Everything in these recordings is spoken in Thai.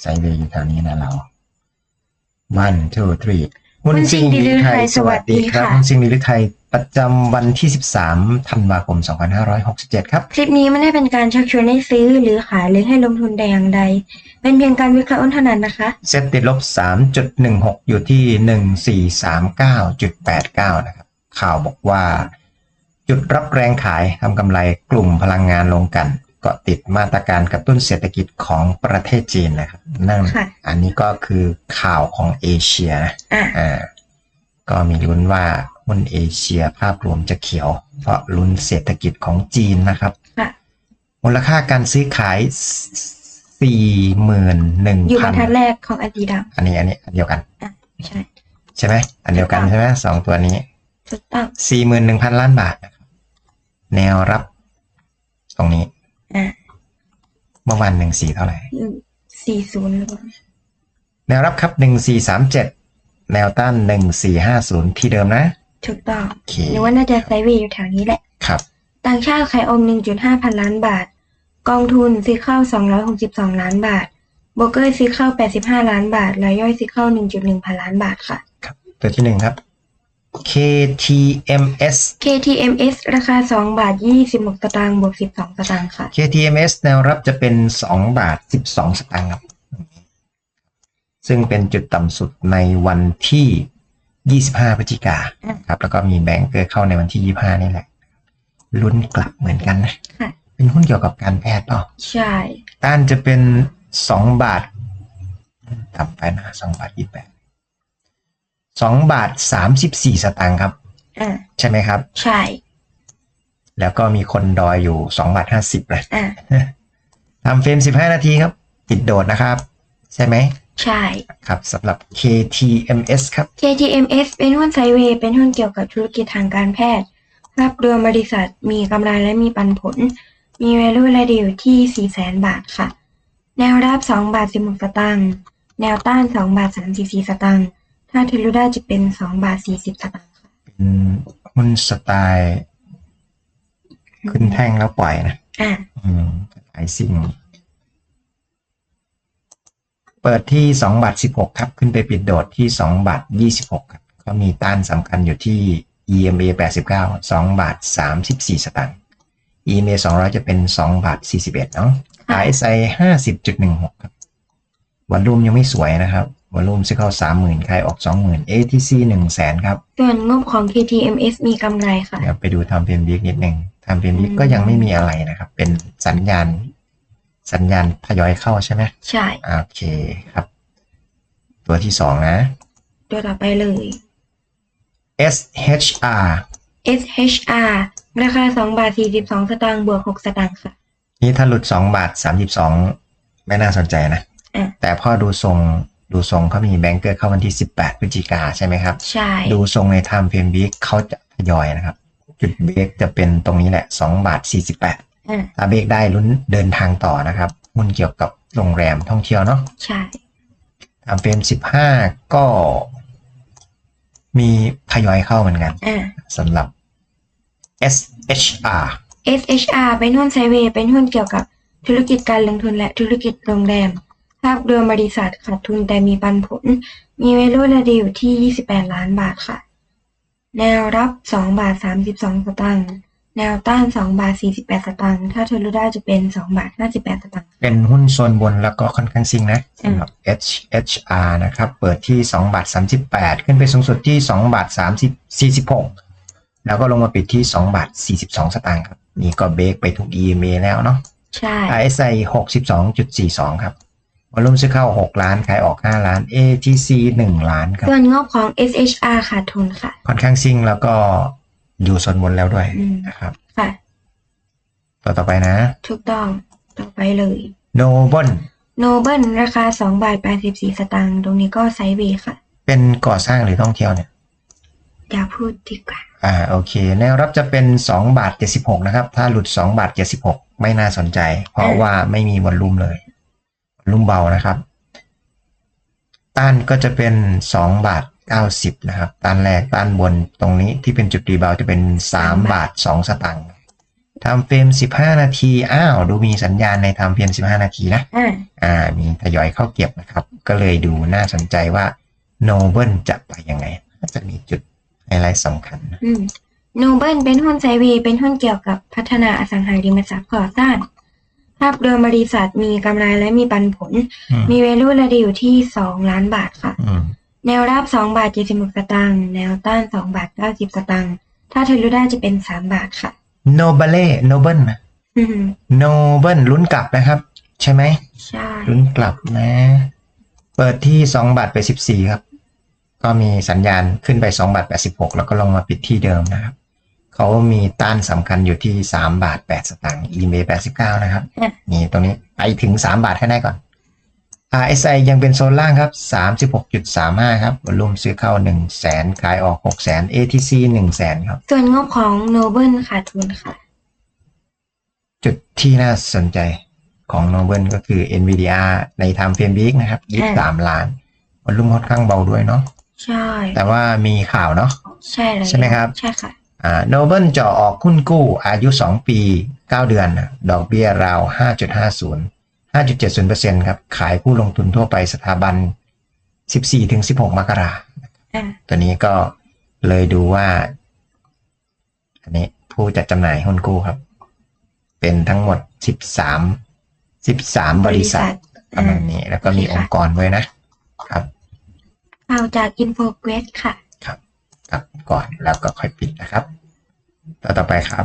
ไซด์เวย์อยู่แถวนี้นะเรา one two three หุ้นซิ่งดีลือไทยสวัสดีค่ะหุ้นซิ่งดีลือไทยประจำวันที่ 13 ธันวาคม 2567 ครับ คลิปนี้ไม่ได้เป็นการชักชวนให้ซื้อหรือขายหรือให้ลงทุนแต่อย่างใด เป็นเพียงการวิเคราะห์เท่านั้นนะคะ เซ็ตติดลบ 3.16 อยู่ที่ 1439.89 นะครับ ข่าวบอกว่า จุดรับแรงขายทำกำไรกลุ่มพลังงานลงกัน เกาะติดมาตรการกระตุ้นเศรษฐกิจของประเทศจีนนะครับนั่นค่ะอันนี้ก็คือข่าวของเอเชียนะอะอ่าก็มีลุ้นว่าหุ้นเอเชียภาพรวมจะเขียว เพราะลุ้นเศรษฐกิจของจีนนะครับค่ะมูลค่าการซื้อขาย41,000อยู่บรรทัดแรกของอดีดัมอันนี้อันนี้อันเดียวกันอะใช่ใช่ไหมอันเดียวกันถูกต้องใช่ไหมสองตัวนี้ถูกต้องสี่หมื่นหนึ่งพันล้านบาทนะครับแนวรับ ตรงนี้ อะเมื่อวันหนึ่งสี่เท่าไหร่สี่ศูนย์หรือเปล่าแนวรับครับหนึ่งสี่สามเจ็ดแนวต้านหนึ่งสี่ห้าศูนย์ที่เดิมนะถูกต้องโอเคหรือว่าน่าจะไซด์เวย์อยู่แถวนี้แหละ ครับ ต่างชาติขายอม1.5พันล้านบาท กองทุนซื้อเข้า262ล้านบาทโบรกเกอร์ซื้อเข้า85ล้านบาทรายย่อยซื้อเข้า1.1พันล้านบาทค่ะ ครับ ตัวที่หนึ่งครับ KTMS KTMS ราคา 2 บาท 26 สตางค์บวก 12 สตางค์ค่ะ KTMS แนวรับจะเป็นสองบาทสิบสองสตางค์ครับ ซึ่งเป็นจุดต่ำสุดในวันที่ยี่สิบห้าพฤศจิกาอืมครับ แล้วก็มีแบงก์เกอร์เข้าในวันที่ยี่ห้านี่แหละ ลุ้นกลับเหมือนกันนะค่ะเป็นหุ้นเกี่ยวกับการแพทย์เปล่าใช่ ต้านจะเป็นสองบาท ต่ำไปนะสองบาทยี่แปด สองบาทสามสิบสี่สตางค์ครับ อ่า ใช่ไหมครับ ใช่ แล้วก็มีคนดอยอยู่สองบาทห้าสิบเลยอ่าทำเฟรมสิบห้านาทีครับ ติดโดดนะครับ ใช่ไหม ใช่ ครับสำหรับ KTMS ครับ KTMS เป็นหุ้นไซด์เวย์เป็นหุ้นเกี่ยวกับธุรกิจทางการแพทย์ ภาพรวมบริษัทมีกำไรและมีปันผล มี value และดีอยู่ที่4แสนบาทค่ะ แนวรับ 2 บาท 16 สตางค์ แนวต้าน 2 บาท 34 สตางค์ ถ้าเทลุด้าจะเป็น2บาท40สตางค์ค่ะเป็นหุ้นสไตล์ขึ้นแท่งแล้วปล่อยนะอ่าอืมไอซิ่ง เปิดที่สองบาทสิบหกครับ ขึ้นไปปิดโดดที่สองบาทยี่สิบหกครับ ก็มีต้านสำคัญอยู่ที่ EMA แปดสิบเก้าสองบาทสามสิบสี่สตางค์ EMA สองร้อยจะเป็นสองบาทสี่สิบเอ็ดเนาะค่ะ RSI ห้าสิบจุดหนึ่งหกครับวอลลุ่มยังไม่สวยนะครับ วอลลุ่มซื้อเข้าสามหมื่นขายออกสองหมื่น ATC หนึ่งแสนครับส่วนงบของ KTMS มีกำไรค่ะ เดี๋ยวไปดูทำเพนวิกนิดหนึ่งทำเพนวิกอืมก็ยังไม่มีอะไรนะครับ เป็นสัญญาณ สัญญาณทยอยเข้าใช่ไหมใช่ โอเคครับ ตัวที่สองนะ ตัวต่อไปเลย SHR SHR ราคา 2 บาท 42 สตางค์บวก 6 สตางค์ค่ะ นี่ถ้าหลุดสองบาทสามสิบสองไม่น่าสนใจนะอะแต่พอดูทรง ดูทรงเขามีแบงเกอร์เข้าวันที่สิบแปดพฤศจิกาใช่ไหมครับ ใช่ ดูทรงในไทม์เพนวิกเขาจะทยอยนะครับ จุดเบรกจะเป็นตรงนี้แหละสองบาทสี่สิบแปดอ่าถ้าเบรกได้ลุ้นเดินทางต่อนะครับหุ้นเกี่ยวกับโรงแรมท่องเที่ยวเนาะใช่ทำเฟรมสิบห้าก็ มีทยอยเข้าเหมือนกันอ่าสำหรับ SHR SHR เป็นหุ้นไซด์เวย์เป็นหุ้นเกี่ยวกับธุรกิจการลงทุนและธุรกิจโรงแรม ภาพรวมบริษัทขาดทุนแต่มีปันผล มี value และดีอยู่ที่ 28 ล้านบาทค่ะ แนวรับ 2 บาท 32 สตางค์ แนวต้าน 2 บาท 48 สตางค์ ถ้าเทลุด้าจะเป็น 2 บาท 58 สตางค์ เป็นหุ้นโซนบนแล้วก็ค่อนข้างซิงนะสำหรับ HHR นะครับ เปิดที่ 2 บาท 38 ขึ้นไปสูงสุดที่ 2 บาท 30 46 แล้วก็ลงมาปิดที่ 2 บาท 42 สตางค์ครับ นี่ก็เบรกไปทุก EMA แล้วเนาะใช่ RSI 62.42 ครับ วอลุ่มซื้อเข้า 6 ล้าน ขายออก 5 ล้าน ATC 1 ล้านครับส่วนงบของ SHR ขาดทุนค่ะ ค่อนข้างซิงแล้วก็อยู่โซนบนแล้วด้วยอืมนะครับค่ะต่อต่อไปนะ ถูกต้องต่อไปเลย Noble โนเบิลราคา2บาท84 สตางค์ตรงนี้ก็ไซด์เวย์ค่ะ เป็นก่อสร้างหรือท่องเที่ยวเนี่ยอย่าพูดดีกว่า อ่าโอเค แนวรับจะเป็น 2 บาท 76 นะครับ ถ้าหลุด 2 บาท 76 ไม่น่าสนใจ เพราะอืมว่าไม่มีวอลลุ่มเลยวอ ลลุ่มเบานะครับ ต้านก็จะเป็น 2 บาท 90 นะครับ ต้านแรกต้านบนตรงนี้ที่เป็นจุดรีบาวด์จะเป็น 3 บาท 2 สตางค์ทำเฟรม 15 นาที อ้าว ดูมีสัญญาณในทำเฟรม 15 นาทีนะอ่าอ่า มีทยอยเข้าเก็บนะครับ ก็เลยดูน่าสนใจว่าโนเบิลจะไปยังไงน่าจะมีจุดไฮไลท์สำคัญนะอืมโนเบิลเป็นหุ้นไซด์เวย์เป็นหุ้นเกี่ยวกับพัฒนาอสังหาริมทรัพย์ก่อสร้าง ภาพรวมบริษัทมีกำไรและมีปันผล อืมมีเวลูระดีอยู่ที่2ล้านบาทค่ะ อืมแนวรับ2บาท76สตางค์แนวต้าน2บาท90สตางค์ถ้าเทรูได้จะเป็น3บาทค่ะ โนเบเล่โนเบิลนะอืมโนเบิลลุ้นกลับนะครับ ใช่ไหม ใช่ลุ้นกลับนะ เปิดที่2บาทไป14ครับ ก็มีสัญญาณขึ้นไป2บาท86แล้วก็ลงมาปิดที่เดิมนะครับ เขามีต้านสำคัญอยู่ที่3บาท8สตางค์ EMA 89นะครับอะนี่ตรงนี้ไปถึง3บาทให้ได้ก่อน RSI ยังเป็นโซนล่างครับ36.35ครับวอลุ่มซื้อเข้า1 0 0 0 0แสนขายออก6 0 0 0 0 ATC 1 0 0 0 0แสนครับ ส่วนงบของโนเบิลขาดทุนค่ะ จุดที่น่าสนใจของ n o b l e ก็คือ NVIDIA ใน Time Frame Week นะครับ23ล้านวอลุ่มค่อนข้างเบาด้วยเนาะ ใช่ แต่ว่ามีข่าวเนาะ ใช่เลย ใช่ไหมครับ ใช่ค่ะ อ่า n o b l e จะออกหุ้นกู้อายุ 2 ปี 9 เดือนนะดอกเบี้ยราว 5.50 5.70%ครับ ขายผู้ลงทุนทั่วไปสถาบัน 14-16 มกราอ่าตัวนี้ก็เลยดูว่า อันนี้ผู้จัดจำหน่ายหุ้นกู้ครับ เป็นทั้งหมด 13 13 บริษัทประมาณนี้ แล้วก็มีองค์กรด้วยนะครับข่าวจากอินโฟเกรสค่ะ ครับก่อนแล้วก็ค่อยปิดนะครับต่อต่อไปครับ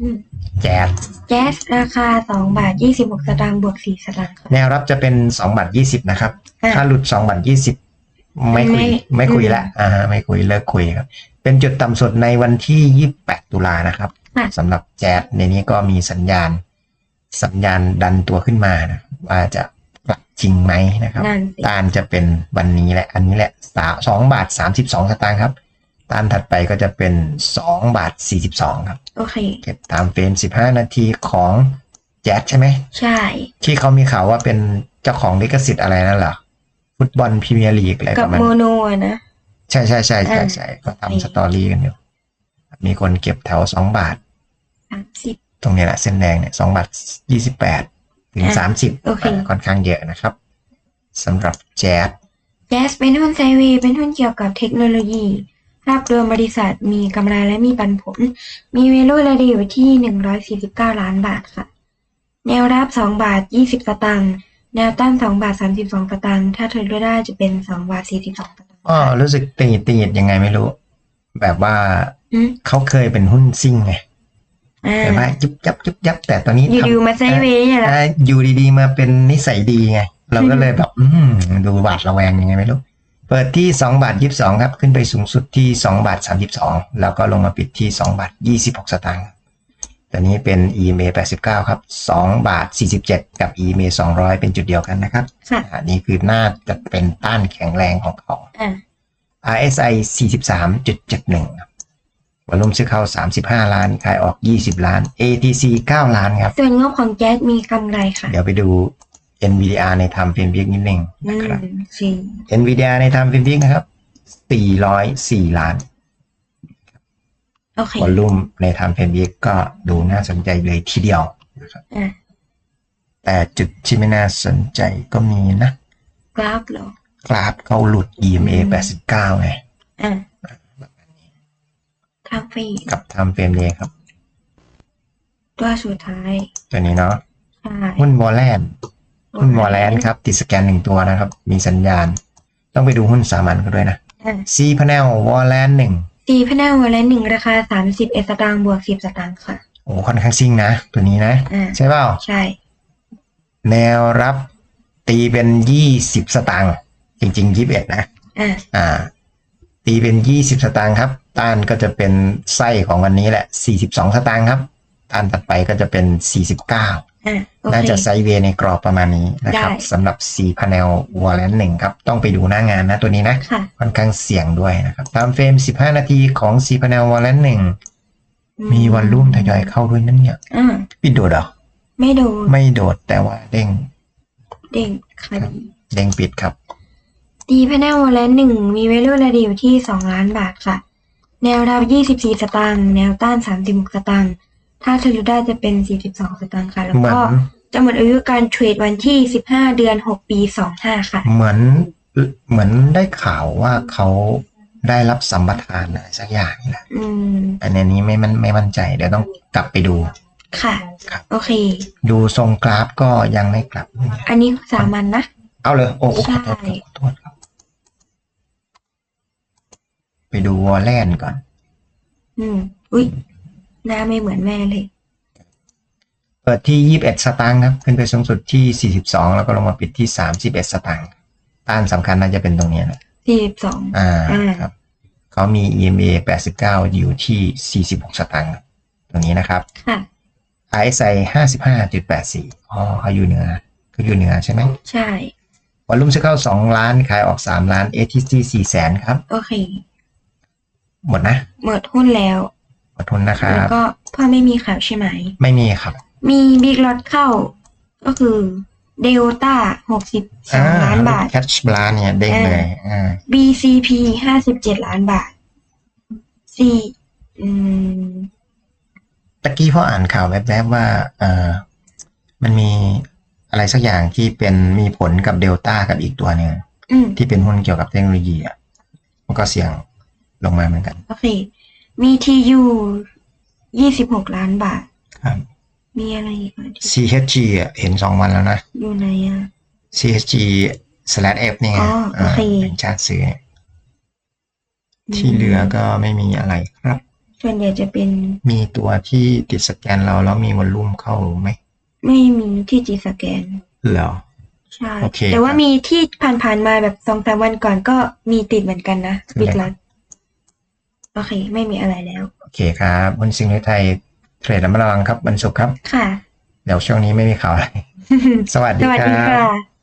อืมแจ๊สแก๊สราคา2บาท26สตางค์บวก4สตางค์ค่ะแนวรับจะเป็น2บาท20นะครับ อะถ้าหลุด2บาท20ไม่คุย ไม่ไม่คุยอืม ละอ่าฮะไม่คุยเลิกคุยครับ เป็นจุดต่ำสุดในวันที่28ตุลานะครับค่ะสำหรับแจ๊สในนี้ก็มีสัญญาณ สัญญาณดันตัวขึ้นมานะว่าจะกลับจริงไหมนะครับ นั่นสิต้านจะเป็นวันนี้แหละ อันนี้แหละสาสองบาท32สตางค์ครับ ต้านถัดไปก็จะเป็น 2 บาท 42 ครับ โอเค เก็บตามเฟรม 15 นาทีของแจ๊สใช่ไหม ใช่ ที่เขามีข่าวว่าเป็นเจ้าของลิขสิทธิ์อะไรนั่นเหรอ ฟุตบอลพรีเมียร์ลีกอะไรกัปบระมาณโมโนอะนะ ใช่ใช่ใช่ใช่อ่าใช่ก็นี่ทำสตอรี่กันอยู่ มีคนเก็บแถว 2 บาท 30 ตรงนี้แหละเส้นแดงเนี่ย2บาท 28 ถึงอะ30โอเคอ่าค่อนข้างเยอะนะครับสำหรับแจ๊สแก๊สเป็นหุ้นไซด์เวย์เป็นหุ้นเกี่ยวกับเทคโนโลยี ภาพรวมบริษัทมีกำไรและมีปันผล มีเวลูระดีอยู่ที่ 149 ล้านบาทค่ะ แนวรับ 2 บาท 20 สตางค์ แนวต้าน 2 บาท 32 สตางค์ ถ้าเทรดได้จะเป็น 2 บาท 42 สตางค์อ๋อรู้สึกตีดตีดยังไงไม่รู้ แบบว่าอืมเขาเคยเป็นหุ้นซิ่งไงอ่าแต่ว่ายุบยับยุบยับแต่ตอนนี้อยู่ทำดูมาไซด์เวย์เนี่ยแหละอ่าอยู่ดีๆมาเป็นนิสัยดีไง เราก็เลยแบบ อืมดูบาทระแวงยังไงไม่รู้เปิดที่2บาท22 ครับ ขึ้นไปสูงสุดที่2บาท32 แล้วก็ลงมาปิดที่2บาท26 สตางค์ตัวนี้เป็น EMA 89 ครับ2บาท47 กับ EMA 200 เป็นจุดเดียวกันนะครับค่ะอันนี้คือน่าจะเป็นต้านแข็งแรงของเขาอ่า RSI 43.71ครับวอลุ่มซื้อเข้า 35 ล้าน ขายออก 20 ล้าน ATC 9 ล้านครับ ส่วนงบของแก๊สมีกำไรค่ะ เดี๋ยวไปดู NVDR ในทำเฟรมวิกนิดนึงอืนะครับมสี่ NVDR ในทำเฟรมวิกนะครับ 404 ล้านโอเควอลลุ่มในทำเฟรมวิกก็ดูน่าสนใจเลยทีเดียวนะครับอ่าแต่จุดที่ไม่น่าสนใจก็มีนะ กราฟเหรอ กราฟเขาหลุด EMA อืม89ไงอ่าทางฟรีกับทำเฟรมนี้ครับ ตัวสุดท้าย ตัวนี้เนาะใช่หุ้นวอลแลน หุ้นวอลแลนครับติดสแกนหนึ่งตัวนะครับ มีสัญญาณ ต้องไปดูหุ้นสามัญก็ด้วยนะอ่า C panel วอลแลนหนึ่งสี่พนักวันละหนึ่งราคาสามสิบเอ็ดสตางค์บวกสิบสตางค์ค่ะโอ้ค่อนข้างซิ่งนะ ตัวนี้นะอ่าใช่เปล่าใช่ แนวรับตีเป็นยี่สิบสตางค์จริงๆยี่สิบเอ็ดนะอ่าอ่า ตีเป็นยี่สิบสตางค์ครับ ต้านก็จะเป็นไส้ของวันนี้แหละสี่สิบสองสตางค์ครับ ต้านถัดไปก็จะเป็นสี่สิบเก้าอ่าโอ น่าเคจะไซด์เวย์ในกรอบประมาณนี้นะครับได้สำหรับ C panel w a l l a n หนึ่งครับ ต้องไปดูหน้างานนะตัวนี้นะค่ะค่อนข้างเสี่ยงด้วยนะครับตามเฟรม 15 นาทีของ C panel w a l l a n หนึ่งมีวันรุ่มทยอยเข้าด้วยนั่นเนี่ยอ่าปิดโดดเหรอ ไม่โดนไม่โดดแต่ว่าเด้ง เด้งคดีเด้งปิดครับตีพนักวันละหนึ่งมีเวลูระดีอยู่ที่สองล้านบาทค่ะ แนวรับยี่สิบสี่สตางค์ แนวต้านสามสิบหกสตางค์ ถ้าเทลูด้าจะเป็น 42 สตางค์ค่ะ แล้วเหมือนก็จะหมดอายุการเทรดวันที่ 15 เดือน 6 ปี 25 ค่ะ เหมือนเหมือนได้ข่าวว่าเขาได้รับสัมปทานอะไรสักอย่างนี่แหละอืม อันนี้ไม่มันไม่มั่นใจเดี๋ยวต้องกลับไปดู ค่ะ ครับ โอเค ดูทรงกราฟก็ยังไม่กลับ อันนี้สามัญนะ เอาเลย โอ้โอ้ขอโทษใช่ขอโทษครับ ไปดูวอลแลนก่อน อืม อุ้ย หน้าไม่เหมือนแม่เลย เปิดที่ 21 สตางค์ครับขึ้นไปสูงสุดที่ 42 แล้วก็ลงมาปิดที่ 31 สตางค์ต้านสำคัญน่าจะเป็นตรงเนี้ยนะ42อ่าอ่าครับเขามี EMA 89 อยู่ที่ 46 สตางค์ตรงนี้นะครับค่ะ RSI 55.84อ๋อเขาอยู่เหนือเขาอยู่เหนือใช่ไหมใช่วอลลุ่มจะเข้า 2 ล้านขายออก 3 ล้าน ATC 4แสนครับ โอเค หมดนะ หมดหุ้นแล้ว ขอทุนนะครัแล้วบ ก็พ่อไม่มีข่าวใช่ไหม ไม่มีครับ มีบิ๊กล็อตเข้า ก็คือเดลต้า62ล้านบาท แคชบลาเนี่ยเด้งเลย อ่า BCP 57ล้านบาท C อืม ตะกี้พ่ออ่านข่าวแวบๆว่าเออมันมีอะไรสักอย่างที่เป็นมีผลกับเดลต้ากับอีกตัวหนึ่งอืม ที่เป็นหุ้นเกี่ยวกับเทคโนโลยีอะมันก็เสี่ยงลงมาเหมือนกัน โอเค มี TU 26ล้านบาท ครับ มีอะไรอีกไหมที่ CHG อะเห็นสองวันแล้วนะ อยู่ในอะ CHG slash F นี่ไงอ๋อโอเคเป็นชาติซื้อเนี่ยที่เหลือก็ไม่มีอะไรครับ ส่วนใหญ่จะเป็นมีตัวที่ติดสแกนเราแล้วมีวอลลุ่มเข้าไหมไม่มีที่จีสแกน เหรอ ใช่ โอเคแต่ว่าครับมีที่ผ่านๆมาแบบสองสามวันก่อนก็มีติดเหมือนกันนะคือบิ๊กอะไรล็อต โอเค ไม่มีอะไรแล้ว โอเคครับหุ้นสิงห์ไทยเทรดระมัดระวังครับวันศุกร์ครับ ค่ะ เดี๋ยวช่วงนี้ไม่มีข่าวอะไร สวัสดีสวัสคดีรับค่ะ